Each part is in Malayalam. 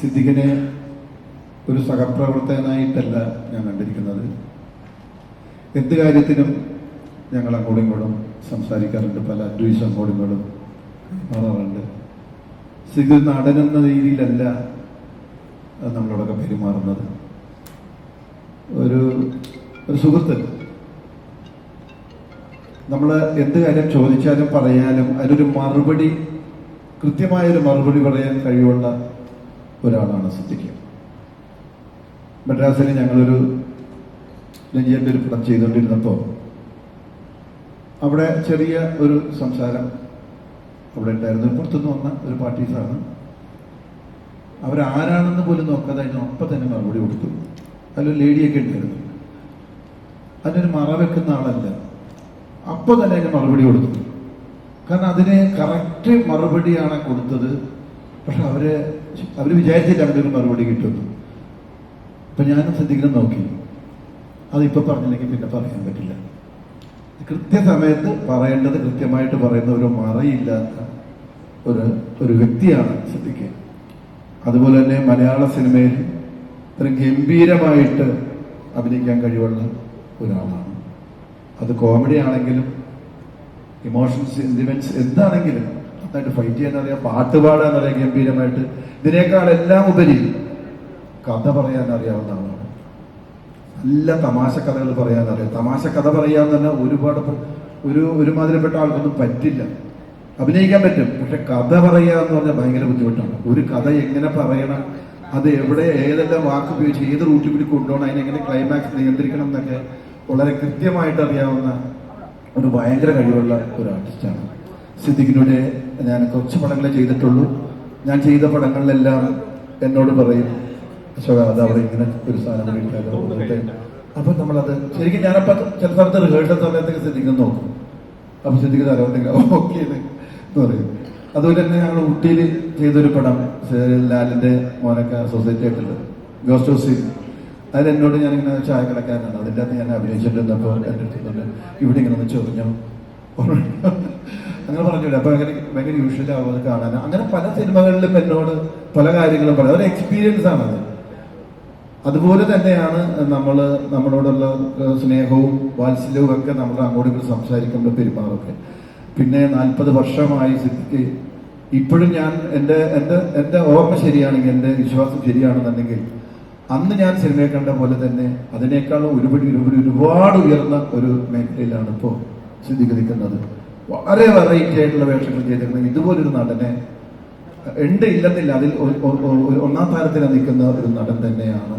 സിദ്ദിഖിനെ ഒരു സഹപ്രവർത്തകനായിട്ടല്ല ഞാൻ കണ്ടിരിക്കുന്നത്. എന്ത് കാര്യത്തിനും ഞങ്ങൾ അങ്ങോട്ടും ഇങ്ങോട്ടും സംസാരിക്കാറുണ്ട്. പല അഡ്വൈസ് അങ്ങോട്ടും ഇങ്ങോട്ടും മാറാറുണ്ട്. സിദ്ദിഖ് നടൻ എന്ന രീതിയിലല്ല നമ്മളോടൊക്കെ പെരുമാറുന്നത്. ഒരു ഒരു സുഹൃത്ത്. നമ്മൾ എന്ത് കാര്യം ചോദിച്ചാലും പറയാനും അതിനൊരു മറുപടി കൃത്യമായൊരു മറുപടി പറയാൻ കഴിവുള്ള ഒരാളാണ് സിദ്ദിഖ്. മദ്രാസിൽ ഞങ്ങളൊരു രഞ്ജിയന്റെ ഒരു പടം ചെയ്തുകൊണ്ടിരുന്നപ്പോൾ അവിടെ ചെറിയ ഒരു സംസാരം അവിടെ ഉണ്ടായിരുന്നു. പുറത്തുനിന്ന് വന്ന ഒരു പാർട്ടീസാണ് അവരാരാണെന്ന് പോലും നോക്കാതെ അതിന് അപ്പം തന്നെ മറുപടി കൊടുത്തു. അതിലൊരു ലേഡിയൊക്കെ ഉണ്ടായിരുന്നു. അതിനൊരു മറ വെക്കുന്ന ആളല്ല. അപ്പോൾ തന്നെ അതിന് മറുപടി കൊടുത്തു. കാരണം അതിന് കറക്റ്റ് മറുപടിയാണ് കൊടുത്തത് പക്ഷെ അവർ അവർ വിചാരിച്ചില്ല അങ്ങനെ ഒരു മറുപടി കിട്ടുന്നു അപ്പൊ ഞാനും ശ്രദ്ധിക്കണം നോക്കി. അതിപ്പോ പറഞ്ഞില്ലെങ്കിൽ പിന്നെ പറയാൻ പറ്റില്ല. കൃത്യസമയത്ത് പറയേണ്ടത് കൃത്യമായിട്ട് പറയുന്ന ഒരു മറയില്ലാത്ത ഒരു ഒരു വ്യക്തിയാണ് ശ്രദ്ധിക്കുക അതുപോലെ തന്നെ മലയാള സിനിമയിൽ ഇത്ര ഗംഭീരമായിട്ട് അഭിനയിക്കാൻ കഴിവുള്ള ഒരാളാണ്. അത് കോമഡി ആണെങ്കിലും ഇമോഷൻസ് സെന്റിമെന്റ്സ് എന്താണെങ്കിലും നന്നായിട്ട് ഫൈറ്റ് ചെയ്യാൻ അറിയാം പാട്ട് പാടാൻ അറിയാം ഗംഭീരമായിട്ട്. ഇതിനേക്കാൾ എല്ലാം ഉപരി കഥ പറയാൻ അറിയാവുന്ന ആളാണ്. നല്ല തമാശ കഥകൾ പറയാൻ അറിയാം. തമാശ കഥ പറയാൻ തന്നെ ഒരുപാട് ഒരു ഒരുമാതിരിപ്പെട്ട ആൾക്കൊന്നും പറ്റില്ല. അഭിനയിക്കാൻ പറ്റും. പക്ഷെ കഥ പറയുക എന്ന് പറഞ്ഞാൽ ഭയങ്കര ബുദ്ധിമുട്ടാണ്. ഒരു കഥ എങ്ങനെ പറയണം? അത് എവിടെ ഏതെല്ലാം വാക്ക് ഉപയോഗിച്ച് ഏത് റൂട്ടിൽ കൂടി കൊണ്ടുപോകണം? അതിനെങ്ങനെ ക്ലൈമാക്സ് നിയന്ത്രിക്കണം എന്നൊക്കെ വളരെ കൃത്യമായിട്ട് അറിയാവുന്ന ഒരു ഭയങ്കര കഴിവുള്ള ഒരു ആർട്ടിസ്റ്റാണ് സിദ്ദിഖിനൂടെ ഞാൻ കുറച്ച് പടങ്ങളെ ചെയ്തിട്ടുള്ളൂ. ഞാൻ ചെയ്ത പടങ്ങളിലെല്ലാം എന്നോട് പറയും അശോക അത് അവിടെ ഇങ്ങനെ ഒരു സാധനം കഴിക്കാതെ അപ്പൊ നമ്മളത് ശരിക്കും ഞാനപ്പോ ചില സ്ഥലത്ത് റിഹേഴ്സൽ സമയത്തൊക്കെ ശ്രദ്ധിക്കുന്നു നോക്കും. അപ്പൊ ശ്രദ്ധിക്കുന്ന തരോണ്ടെങ്കിൽ ഓക്കെ എന്ന് പറയും. അതുപോലെ തന്നെ ഞങ്ങൾ ഊട്ടിയിൽ ചെയ്തൊരു പടം ലാലിന്റെ മോനൊക്കെ സൊസൈറ്റി ആയിട്ടുള്ളത് ഗോസ്റ്റ് ഹൗസ് അതിൽ എന്നോട് ഞാനിങ്ങനെ ചായ കിടക്കാനാണ് അതിന്റെ അകത്ത് ഞാൻ അഭിനയിച്ചിട്ടുണ്ടപ്പോൾ എന്റെ അടുത്തുണ്ട് ഇവിടെ ഇങ്ങനെ ഒന്ന് ചൊറിഞ്ഞു അങ്ങനെ പറഞ്ഞില്ല അങ്ങനെ ഭയങ്കര യൂഷ്വൽ ആവും അത് കാണാൻ. അങ്ങനെ പല സിനിമകളിലും എന്നോട് പല കാര്യങ്ങളും പറയും അതൊരു എക്സ്പീരിയൻസ് ആണത് അതുപോലെ തന്നെയാണ് നമ്മൾ നമ്മളോടുള്ള സ്നേഹവും വാത്സല്യവും ഒക്കെ നമ്മൾ അങ്ങോട്ട് ഇങ്ങോട്ട് സംസാരിക്കുമ്പോൾ പെരുമാറൊക്കെ പിന്നെ നാൽപ്പത് വർഷമായി സിദ്ധിക്ക് ഇപ്പോഴും ഞാൻ എന്റെ എന്റെ എന്റെ ഓർമ്മ ശരിയാണെങ്കിൽ എന്റെ വിശ്വാസം ശരിയാണെന്നുണ്ടെങ്കിൽ അന്ന് ഞാൻ സിനിമയെ കണ്ട പോലെ തന്നെ അതിനേക്കാളും ഒരുപടി ഒരുപടി ഒരുപാട് ഉയർന്ന ഒരു മേഖലയിലാണ് ഇപ്പോൾ സിദ്ധിക്ക് നിൽക്കുന്നത്. വളരെ വെറൈറ്റി ആയിട്ടുള്ള വേഷങ്ങൾ ചെയ്തിരുന്നത് ഇതുപോലൊരു നടനെ ഉണ്ട് ഇല്ലെന്നില്ല. അതിൽ ഒന്നാം താരത്തിൽ നിൽക്കുന്ന ഒരു നടൻ തന്നെയാണ്.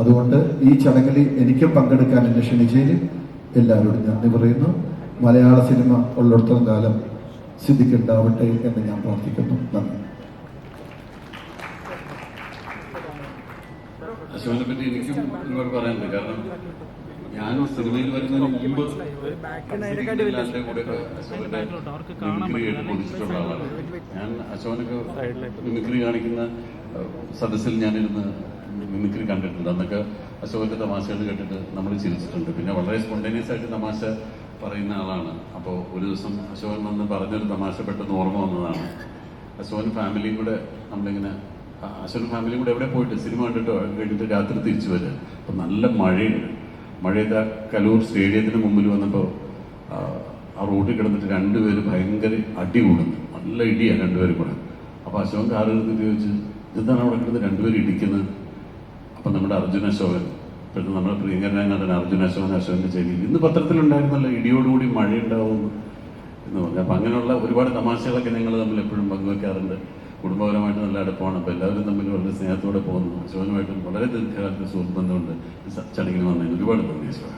അതുകൊണ്ട് ഈ ചടങ്ങിൽ എനിക്കും പങ്കെടുക്കാൻ എന്നെ ക്ഷണിച്ചതിൽ എല്ലാവരോടും നന്ദി പറയുന്നു. മലയാള സിനിമ ഉള്ളിടത്തോളം കാലം സിദ്ധിക്കുണ്ടാവട്ടെ എന്ന് ഞാൻ പ്രാർത്ഥിക്കുന്നു. നന്ദി. അശോകനെ പറ്റി എനിക്കും പറയാനുണ്ട്. കാരണം ഞാൻ സിനിമയിൽ വരുന്നതിന് മുമ്പ് ആളാണ്. ഞാൻ അശോകനൊക്കെ മിമിക്രി കാണിക്കുന്ന സദസ്സിൽ ഞാനിരുന്ന് മിമിക്രി കണ്ടിട്ടുണ്ട്. അന്നൊക്കെ അശോകന്റെ തമാശകൾ കേട്ടിട്ട് നമ്മൾ ചിരിച്ചിട്ടുണ്ട്. പിന്നെ വളരെ സ്പോണ്ടേനിയസ് ആയിട്ട് തമാശ പറയുന്ന ആളാണ്. അപ്പോൾ ഒരു ദിവസം അശോകൻ വന്ന് പറഞ്ഞൊരു തമാശ പെട്ടെന്ന് ഓർമ്മ വന്നതാണ്. അശോകൻ ഫാമിലിയും കൂടെ നമ്മളിങ്ങനെ അശോകൻ ഫാമിലിയും കൂടെ എവിടെ പോയിട്ട് സിനിമ കണ്ടിട്ടോ? കഴിഞ്ഞിട്ട് രാത്രി തിരിച്ചു വരിക അപ്പം നല്ല മഴയുണ്ട്. മഴയത്ത് കലൂർ സ്റ്റേഡിയത്തിന് മുമ്പിൽ വന്നപ്പോൾ ആ റോട്ടിൽ കിടന്നിട്ട് രണ്ടുപേര് ഭയങ്കര അടി കൂടുന്നു. നല്ല ഇടിയാണ് രണ്ടുപേരും കൂടെ. അപ്പോൾ അശോകൻ കാറിൽ നിന്ന് എന്താണ് അവിടെ കിടന്ന് രണ്ടുപേരും ഇടിക്കുന്നത്? അപ്പം നമ്മുടെ അർജുന അശോകൻ ഇപ്പോഴത്തെ നമ്മുടെ പ്രിയങ്കരനായ നടൻ അർജുന അശോകൻ അശോകന്റെ ചെവിയിൽ ഇന്ന് പത്രത്തിലുണ്ടായിരുന്നല്ലോ ഇടിയോടുകൂടി മഴയുണ്ടാവും എന്ന് പറഞ്ഞു. അപ്പം അങ്ങനെയുള്ള ഒരുപാട് തമാശകളൊക്കെ ഞങ്ങൾ തമ്മിൽ എപ്പോഴും പങ്കുവെക്കാറുണ്ട്. കുടുംബപരമായിട്ട് നല്ല അടുപ്പമാണ്. അപ്പോൾ എല്ലാവരും തമ്മിൽ വളരെ സ്നേഹത്തോടെ പോകുന്നു. അശോകനുമായിട്ടും വളരെ ദീർഘകാലത്തെ സുഹൃത്ത് ബന്ധമുണ്ട് ചടങ്ങിൽ വന്നതിന് ഒരുപാട് അശോക